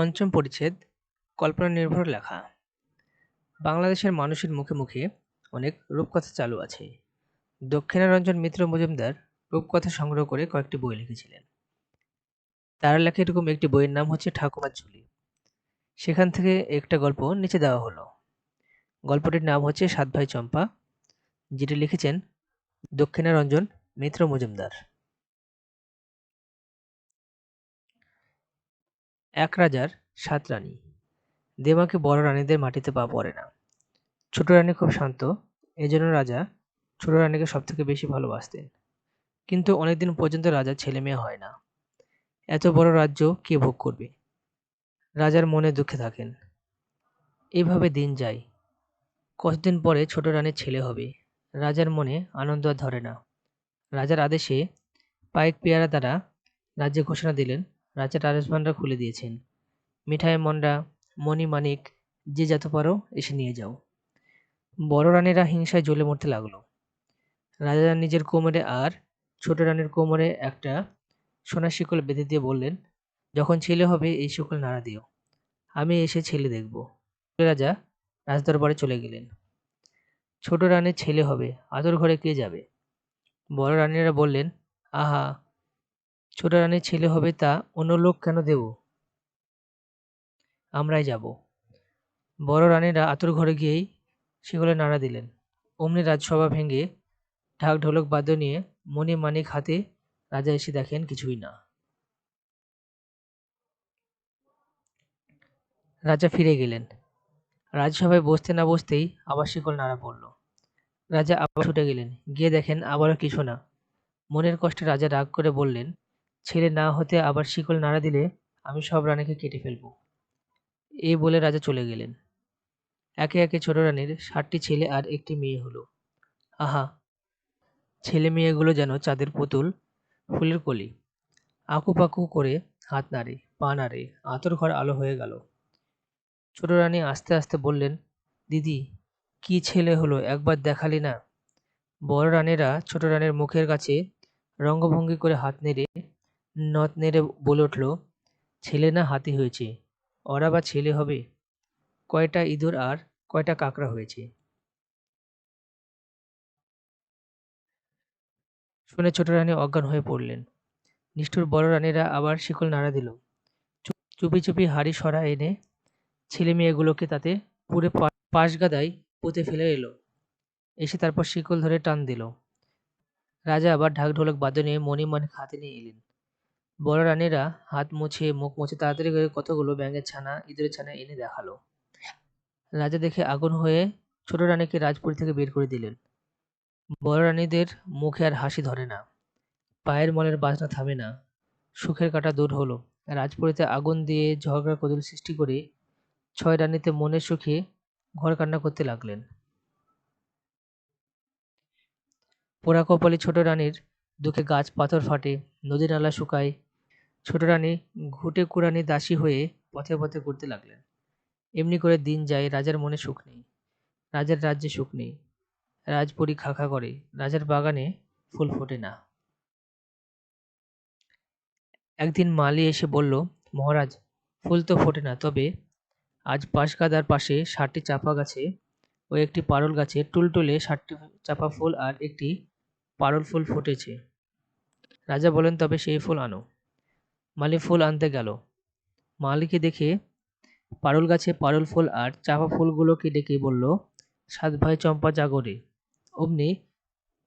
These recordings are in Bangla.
পঞ্চম পরিচ্ছেদ, কল্পনা নির্ভর লেখা। বাংলাদেশের মানুষের মুখে মুখে অনেক রূপকথা চালু আছে। দক্ষিণারঞ্জন মিত্র মজুমদার রূপকথা সংগ্রহ করে কয়েকটি বই লিখেছিলেন। তার লেখা এরকম একটি বইয়ের নাম হচ্ছে ঠাকুমার ঝুলি। সেখান থেকে একটা গল্প নিচে দেওয়া হলো। গল্পটির নাম হচ্ছে সাত ভাই চম্পা, যেটি লিখেছেন দক্ষিণারঞ্জন মিত্র মজুমদার। এক রাজার সাত রানী। দেমাকে বড় রানীদের মাটিতে পা পড়ে না। ছোট রানী খুব শান্ত, এজন্য রাজা ছোট রানীকে সব থেকে বেশি ভালোবাসতেন। কিন্তু অনেকদিন পর্যন্ত রাজার ছেলে মেয়ে হয় না। এত বড় রাজ্য কে ভোগ করবে? রাজার মনে দুঃখে থাকেন। এভাবে দিন যায়। কতদিন পরে ছোট রানীর ছেলে হবে, রাজার মনে আনন্দ আর ধরে না। রাজার আদেশে পাইক পেয়ারা দ্বারা রাজ্যে ঘোষণা দিলেন রাজা ভান্ডার খুলে দিয়েছেন। মিঠাই মন্ডা, মণি মানিক, যে যত পারো এসে নিয়ে যাও। বড় রানীরা হিংসায় জ্বলে মরতে লাগল। রাজা নিজের কোমরে আর ছোট রানীর কোমরে একটা সোনার শিকল বেঁধে দিয়ে বললেন, যখন ছেলে হবে এই শিকল নাড়া দিও। আমি এসে ছেলে দেখব। রাজা রাজদরবারে চলে গেলেন। ছোট রানীর ছেলে হবে, আদর ঘরে কে যাবে? বড় রানীরা বললেন, আহা ছোট রানীর ছেলে হবে তা অন্য লোক কেন দেব? আমরাই যাব। বড় রানীরা আতুর ঘরে গিয়েই সেগুলো নাড়া দিলেন। অমনি রাজসভা ভেঙে ঢাক ঢোলক বাদ্য নিয়ে মণি মানিক হাতে রাজা এসে দেখেন কিছুই না। রাজা ফিরে গেলেন। রাজসভায় বসতে না বসতেই আবার শিকল নাড়া পড়ল। রাজা আবার ছুটে গেলেন। গিয়ে দেখেন আবারও কিছু না। মনের কষ্টে রাজা রাগ করে বললেন ছেলে না হতে আবার শিকল নাড়া দিলে আমি সব রানীকে কেটে ফেলব। এই বলে রাজা চলে গেলেন। একে একে ছোট রানীর ষাটটি ছেলে আর একটি মেয়ে হলো। আহা, ছেলে মেয়েগুলো যেন চাঁদের পুতুল, ফুলের কলি। আঁকুপাকু করে হাত নাড়ে, পা নাড়ে, আতর ঘর আলো হয়ে গেল। ছোট রানী আস্তে আস্তে বললেন, দিদি, কি ছেলে হলো, একবার দেখালি না? বড় রানীরা ছোট রানীর মুখের কাছে রঙ্গভঙ্গি করে হাত নেড়ে নথ নেড়ে বলে উঠল, ছেলে না হাতি হয়েছে, ওরা বা ছেলে হবে? কয়টা ইঁদুর আর কয়টা কাঁকড়া হয়েছে? শুনে ছোট রানী অজ্ঞান হয়ে পড়লেন। নিষ্ঠুর বড় রানীরা আবার শিকল নাড়া দিল। চুপি চুপি হাড়ি সরা এনে ছেলে মেয়েগুলোকে তাতে পুরে পাশ গাদায় পুঁতে ফেলে এলো। এসে তারপর শিকল ধরে টান দিল। রাজা আবার ঢাক ঢোলক বাদ্য নিয়ে মণিমানিক হাতে নিয়ে এলেন। বড় রানীরা হাত মুছে, মুখ মুছে তাড়াতাড়ি করে কতগুলো ব্যাঙের ছানা ইঁদুরের ছানা এনে দেখাল। রাজা দেখে আগুন হয়ে ছোট রানীকে রাজপুরী থেকে বের করে দিলেন। বড় রানীদের মুখে আর হাসি ধরে না। পায়ের মলের বাজনা থামে না। সুখের কাটা দূর হলো। রাজপুরীতে আগুন দিয়ে ঝগড়া কদল সৃষ্টি করে ছয় রানীতে মনের সুখে ঘর কান্না করতে লাগলেন। পোড়া কপালে ছোট রানীর দুঃখে গাছ পাথর ফাটে নদী নালা শুকায় ছোট রানী ঘুটে কুড়ানি দাসী হয়ে পথে পথে ঘুরতে লাগলেন। এমনি করে দিন যায়, রাজার মনে সুখ নেই। রাজার রাজ্যে সুখ নেই। রাজপুরী খাখা করে, রাজার বাগানে ফুল ফোটে না। একদিন মালি এসে বলল, মহারাজ, ফুল তো ফোটে না, তবে আজ বাঁশগাদার পাশে ষাটটি চাপা গাছে ও একটি পারল গাছে টুলটুলে ষাটটি চাপা ফুল আর একটি পারল ফুল ফুটেছে। রাজা বলেন, তবে সেই ফুল আনো। মালি ফুল আনতে গেল। মালিকে দেখে পারুল গাছে পারুল ফুল আর চাপা ফুলগুলোকে ডেকে বলল, সাত ভাই চম্পা জাগরে। অমনি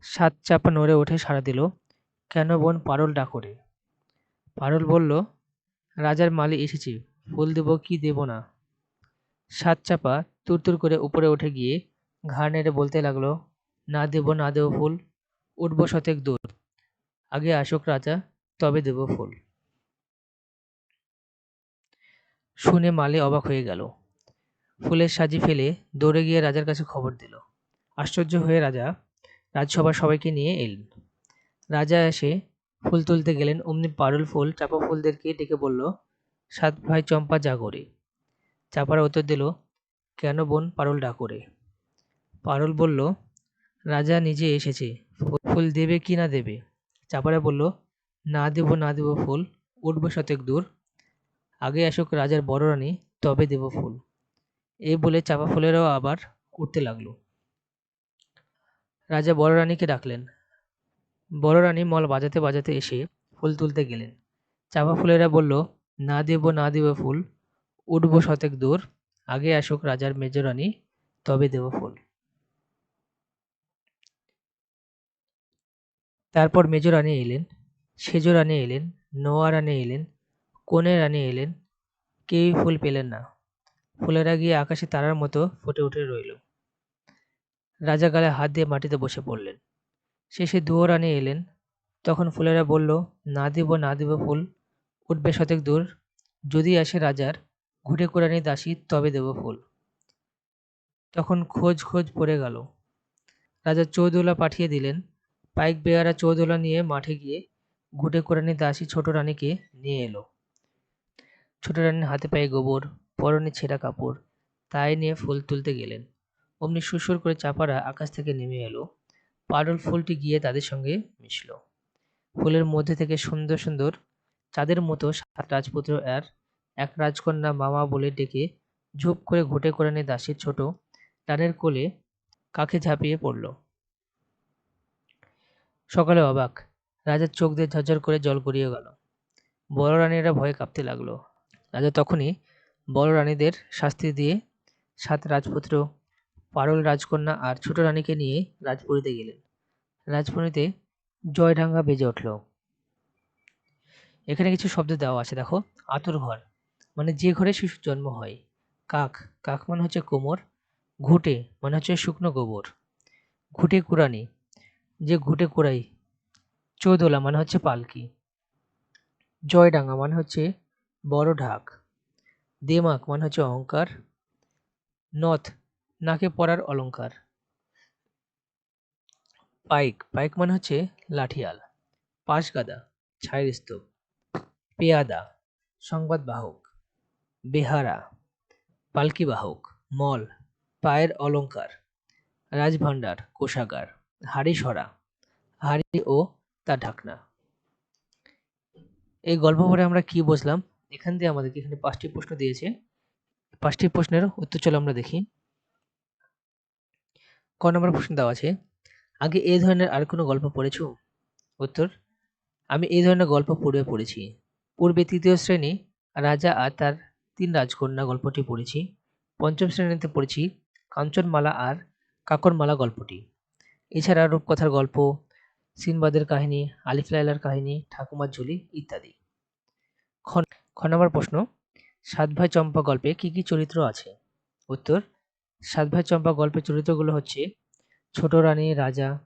সাত চাপা নড়ে ওঠে সাড়া দিল, কেন বোন পারুল ডাকরে? পারুল বলল, রাজার মালি এসেছি, ফুল দেব কি দেব না। সাত চাপা তুরতুর করে উপরে উঠে গিয়ে ঘাড় নেড়ে বলতে লাগল, না দেব না দেব ফুল, উঠব শতেক দূর। আগে আসুক রাজা, তবে দেব ফুল। শুনে মালে অবাক হয়ে গেল। ফুলের সাজি ফেলে দৌড়ে গিয়ে রাজার কাছে খবর দিল। আশ্চর্য হয়ে রাজা রাজসভার সবাইকে নিয়ে এলেন। রাজা এসে ফুল তুলতে গেলেন। অমনি পারুল ফুল, চাপা ফুলদেরকে ডেকে বলল, সাত ভাই চম্পা জাগরে চাপারা উত্তর দিল, কেন বোন পারুল ডাকরে? পারুল বলল, রাজা নিজে এসেছে, ফুল দেবে কি না দেবে? চাপারা বলল, না দেব না দেব ফুল, উঠবে শতেক দূর আগে আসুক রাজার বড় রানী, তবে দেব ফুল। এই বলে চাপা ফুলেরাও আবার উঠতে লাগল। রাজা বড় রানীকে ডাকলেন। বড় রানী মল বাজাতে বাজাতে এসে ফুল তুলতে গেলেন। চাপা ফুলেরা বলল, না দেব না দেব ফুল, উঠবো শতেক দূর, আগে আসুক রাজার মেজ রানী, তবে দেব ফুল। তারপর মেজ রানী এলেন, সেজ রানী এলেন, নোয়া রানী এলেন কোনে রানী এলেন। কেউই ফুল পেলেন না। ফুলেরা গিয়ে আকাশে তারার মতো ফুটে উঠে রইল। রাজা গালে হাত দিয়ে মাটিতে বসে পড়লেন। শেষে দুয়ো রানী এলেন। তখন ফুলেরা বলল, না দিব না দিব ফুল, উঠবে শতেক দূর। যদি আসে রাজার ঘুটে কুড়ানি দাসী, তবে দেব ফুল। তখন খোঁজ খোঁজ পড়ে গেল। রাজা চৌদোলা পাঠিয়ে দিলেন। পাইক বেয়ারা চৌদোলা নিয়ে মাঠে গিয়ে ঘুটে কুড়ানি দাসী ছোট রানীকে নিয়ে এলো। ছোট রানীর হাতে পায়ে গোবর, পরনে ছেঁড়া কাপড়, তাই নিয়ে ফুল তুলতে গেলেন। অমনি সুসুর করে চাপারা আকাশ থেকে নেমে এলো। পারুল ফুলটি গিয়ে তাদের সঙ্গে মিশল। ফুলের মধ্যে থেকে সুন্দর সুন্দর, চাঁদের মতো সাত রাজপুত্র আর এক রাজকন্যা মামা বলে ডেকে ঝুপ করে ঘুটে করে নিয়ে দাসীর ছোট রানের কোলে কাকে ঝাঁপিয়ে পড়ল। সকালে অবাক, রাজার চোখ দিয়ে ঝরঝর করে জল গড়িয়ে গেল। বড় রানীরা ভয়ে কাঁপতে লাগল। রাজা তখনই বড় রানীদের শাস্তি দিয়ে সাত রাজপুত্র, পারল রাজকন্যা আর ছোট রানীকে নিয়ে রাজপুরীতে গেলেন। রাজপুরীতে জয়ঢাঙ্গা বেজে উঠল। এখানে কিছু শব্দ দেওয়া আছে, দেখো, আতুর ঘর মানে যে ঘরে শিশুর জন্ম হয়। কাক কাক মানে হচ্ছে কোমর, ঘুটে মানে হচ্ছে শুকনো গোবর। ঘুটে কুড়ানি, যে ঘুটে কুড়াই, চৌদোলা মানে হচ্ছে পালকি। জয়ডাঙ্গা মানে হচ্ছে বড় ঢাক। দেমাক মানে হচ্ছে অহংকার। নথ, নাকে পরার অলংকার। পাইক পাইক মানে হচ্ছে লাঠিয়াল। পাশগাদা ছায়ের স্তূপ। পেয়াদা, সংবাদ বাহক। বেহারা, পালকি বাহক। মল, পায়ের অলংকার। রাজভাণ্ডার, কোষাগার। হাড়ি সরা। হাড়ি ও তার ঢাকনা। এই গল্প পড়ে আমরা কি বুঝলাম? এখান দিয়ে আমাদেরকে এখানে পাঁচটি প্রশ্ন দিয়েছে। পাঁচটি প্রশ্নের উত্তর চলো আমরা দেখি। ক নম্বর প্রশ্ন দেওয়া আছে, আগে এই ধরনের আর কোনো গল্প পড়েছো? উত্তর, আমি এই ধরনের গল্প পূর্বে পড়েছি। পূর্বে তৃতীয় শ্রেণি রাজা আর তার তিন রাজকন্যা গল্পটি পড়েছি। পঞ্চম শ্রেণীতে পড়েছি কাঞ্চনমালা আর কাকরমালা গল্পটি। এছাড়া রূপকথার গল্প, সিনবাদের কাহিনী আলিফ লাইলার কাহিনী, ঠাকুমার ঝুলি ইত্যাদি। নম্বর প্রশ্ন, সাত ভাই চম্পা গল্পে কি কি চরিত্র আছে? উত্তর, সাত ভাই চম্পা গল্পের চরিত্রগুলো হচ্ছে, ছোট রানী, রাজা,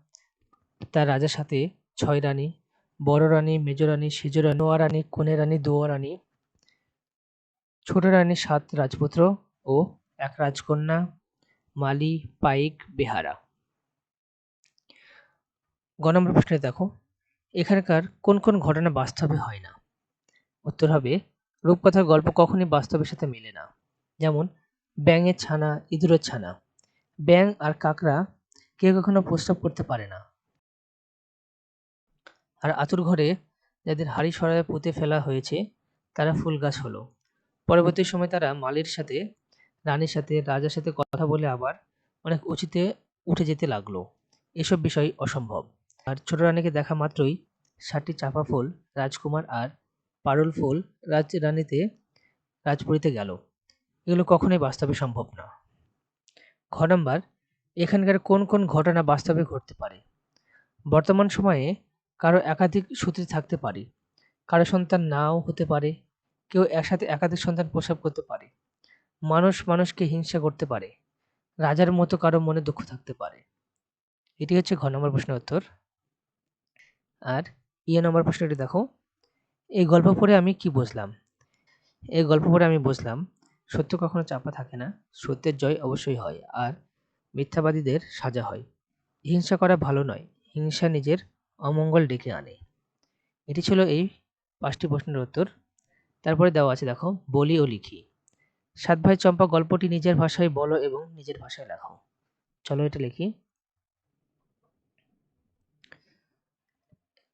তার রাজার সাথে ছয় রানী, বড় রানী, মেজ রানী, সেজ রানী, নোয়া রানী, কনে রানী, দোয়া রানী, ছোট রানী সাত রাজপুত্র ও এক রাজকন্যা, মালি, পাইক, বেহারা। গ প্রশ্নে দেখো, এখানকার কোন কোন ঘটনা বাস্তবে হয় না? উত্তর হবে রূপকথার গল্প কখনই বাস্তবের সাথে মেলে না। যেমন, ব্যাঙের ছানা, ইঁদুরের ছানা। ব্যাঙ আর কাকড়া কেউ কখনো প্রস্রাব করতে পারে না। আর আতুর ঘরে যাদের হাড়ি সরায় পুঁতে ফেলা হয়েছে, তারা ফুল গাছ হলো। পরবর্তী সময় তারা মালির সাথে, রানীর সাথে, রাজার সাথে কথা বলে আবার অনেক উঁচুতে উঠে যেতে লাগল। এসব বিষয় অসম্ভব। আর ছোট রানীকে দেখা মাত্রই ষাটটি চাপা ফুল, রাজকুমার আর পারুল ফুল রাজ রানীতে রাজপুরীতে গেল। এগুলো কখনোই বাস্তবে সম্ভব না। ঘ নম্বর, এখানকার কোন কোন ঘটনা বাস্তবে ঘটতে পারে? বর্তমান সময়ে কারও একাধিক সূত্রে থাকতে পারে। কারও সন্তান নাও হতে পারে, কেউ একসাথে একাধিক সন্তান প্রসব করতে পারে। মানুষ মানুষকে হিংসা করতে পারে, রাজার মতো কারও মনে দুঃখ থাকতে পারে। এটি হচ্ছে ঘ নম্বর প্রশ্নের উত্তর। আর ইয়ে নম্বর প্রশ্নটি দেখো। এই গল্প পড়ে আমি কি বুঝলাম? এই গল্প পড়ে আমি বুঝলাম, সত্য কখনো চাপা থাকে না, সত্যের জয় অবশ্যই হয় আর মিথ্যাবাদীদের সাজা হয়। হিংসা করা ভালো নয়, হিংসা নিজের অমঙ্গল ডেকে আনে। এটি ছিল এই পাঁচটি প্রশ্নের উত্তর। তারপরে দেওয়া আছে দেখো, বলি ও লিখি। সাত ভাই চম্পা, গল্পটি নিজের ভাষায় বলো এবং নিজের ভাষায় লেখো। চলো এটা লিখি।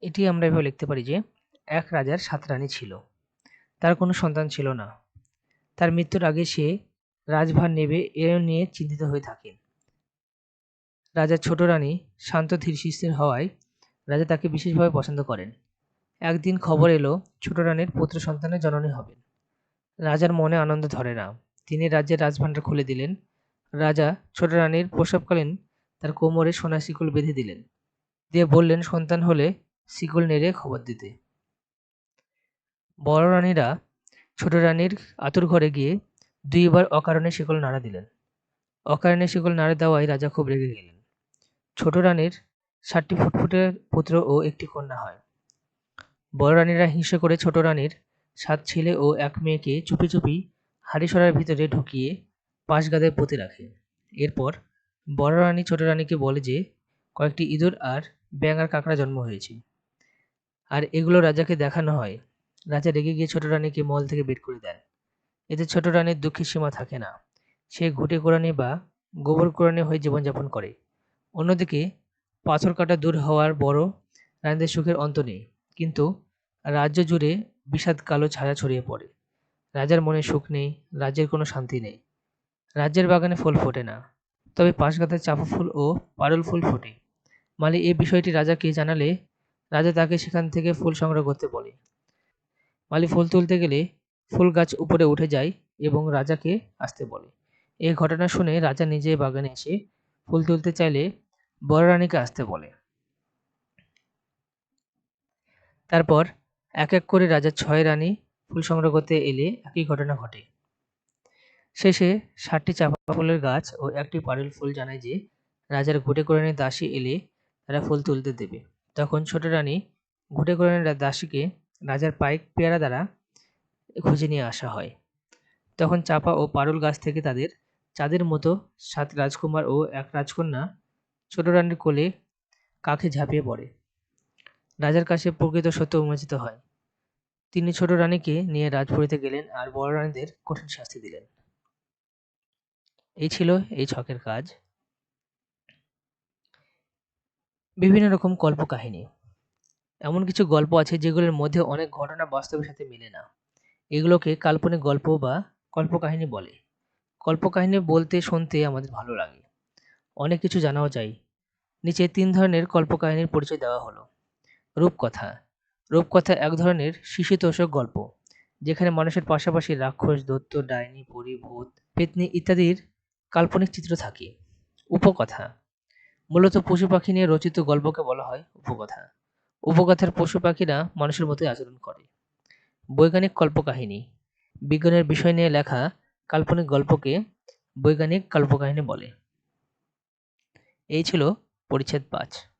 এটি আমরা এভাবে লিখতে পারি যে এক রাজার সাত রানী ছিল। তার কোনো সন্তান ছিল না। তার মৃত্যুর আগে সে রাজভার নেবে এ নিয়ে চিন্তিত হয়ে থাকেন। রাজার ছোট রানী শান্ত ধীরশিস্থির হওয়ায় রাজা তাকে বিশেষভাবে পছন্দ করেন। একদিন খবর এলো, ছোট রানীর পুত্র সন্তানের জননী হবেন। রাজার মনে আনন্দ ধরে না। তিনি রাজ্যের রাজভাণ্ডার খুলে দিলেন। রাজা ছোট রানীর প্রসবকালীন তার কোমরে সোনা শিকল বেঁধে দিলেন। দিয়ে বললেন, সন্তান হলে শিকল নেড়ে খবর দিতে। বড় রানীরা ছোট রানীর আতুর ঘরে গিয়ে দুইবার অকারণে শিকল নাড়া দিলেন। অকারণে শিকল নাড়া দেওয়ায় রাজা খুব রেগে গেলেন। ছোট রানীর সাতটি ফুটফুটে পুত্র ও একটি কন্যা হয়। বড় রানীরা হিংসা করে ছোট রানীর সাত ছেলে ও এক মেয়েকে চুপি চুপি হাড়িসরার ভিতরে ঢুকিয়ে পাশ গাদায় পুঁতে রাখে। এরপর বড় রানী ছোট রানীকে বলে যে, কয়েকটি ইঁদুর আর ব্যাঙ আর কাঁকড়া জন্ম হয়েছে। আর এগুলো রাজাকে দেখানো হয় রাজা রেগে গিয়ে ছোট রানীকে মল থেকে বের করে দেন। এতে ছোট রানীর দুঃখের সীমা থাকে না। সে ঘুটে কোরআনি বা গোবর কোরআনি হয়ে জীবনযাপন করে। অন্যদিকে পাথর কাটা দূর হওয়ার বড় রানীদের সুখের অন্ত নেই। কিন্তু রাজ্য জুড়ে বিষাদ কালো ছায়া ছড়িয়ে পড়ে। রাজার মনে সুখ নেই, রাজ্যের কোনো শান্তি নেই। রাজ্যের বাগানে ফুল ফোটে না। তবে পাশগাতায় চাপা ফুল ও পারুল ফুল ফোটে। মালি এই বিষয়টি রাজাকে জানালে রাজা তাকে সেখান থেকে ফুল সংগ্রহ করতে বলে। মালি ফুল তুলতে গেলে ফুল গাছ উপরে উঠে যায় এবং রাজাকে আসতে বলে। এই ঘটনা শুনে রাজা নিজে বাগানে এসে ফুল তুলতে চাইলে বড় রানীকে আসতে বলে। তারপর এক এক করে রাজার ছয় রানী ফুল সংগ্রহ করতে এলে একই ঘটনা ঘটে। শেষে ষাটটি চাপা ফুলের গাছ ও একটি পারুল ফুল জানায় যে রাজার ঘুটে কোরআনের দাসী এলে তারা ফুল তুলতে দেবে। তখন ছোট রানী ঘুটে কোরআনের দাসীকে রাজার পাইক পেয়ারা দ্বারা খুঁজে নিয়ে আসা হয়। তখন চাপা ও পারুল গাছ থেকে তাদের চাঁদের মতো সাত রাজকুমার ও এক রাজকন্যা ছোট রানীর কোলে কাকে ঝাঁপিয়ে পড়ে। রাজার কাছে প্রকৃত সত্য উন্মোচিত হয়। তিনি ছোট রানীকে নিয়ে রাজপুরীতে গেলেন আর বড় রানীদের কঠিন শাস্তি দিলেন। এই ছিল এই ছকের কাজ। বিভিন্ন রকম কল্পকাহিনী। এমন কিছু গল্প আছে যেগুলোর মধ্যে অনেক ঘটনা বাস্তবের সাথে মিলে না। এগুলোকে কাল্পনিক গল্প বা কল্পকাহিনী বলে। কল্পকাহিনী বলতে শুনতে আমাদের ভালো লাগে। অনেক কিছু জানাও যায়। নিচে তিন ধরনের কল্পকাহিনীর পরিচয় দেওয়া হলো। রূপকথা। রূপকথা এক ধরনের শিশুতোষক গল্প, যেখানে মানুষের পাশাপাশি রাক্ষস, দৈত্য, ডাইনি, পরী, ভূত, পেতনি ইত্যাদির কাল্পনিক চিত্র থাকে। উপকথা। মূলত পশু পাখি নিয়ে রচিত গল্পকে বলা হয় উপকথা। উপকথার পশু পাখিরা মানুষের মতোই আচরণ করে। বৈজ্ঞানিক কল্পকাহিনী। বিজ্ঞানের বিষয় নিয়ে লেখা কাল্পনিক গল্পকে বৈজ্ঞানিক কল্পকাহিনী বলে। এই ছিল পরিচ্ছেদ পাঁচ।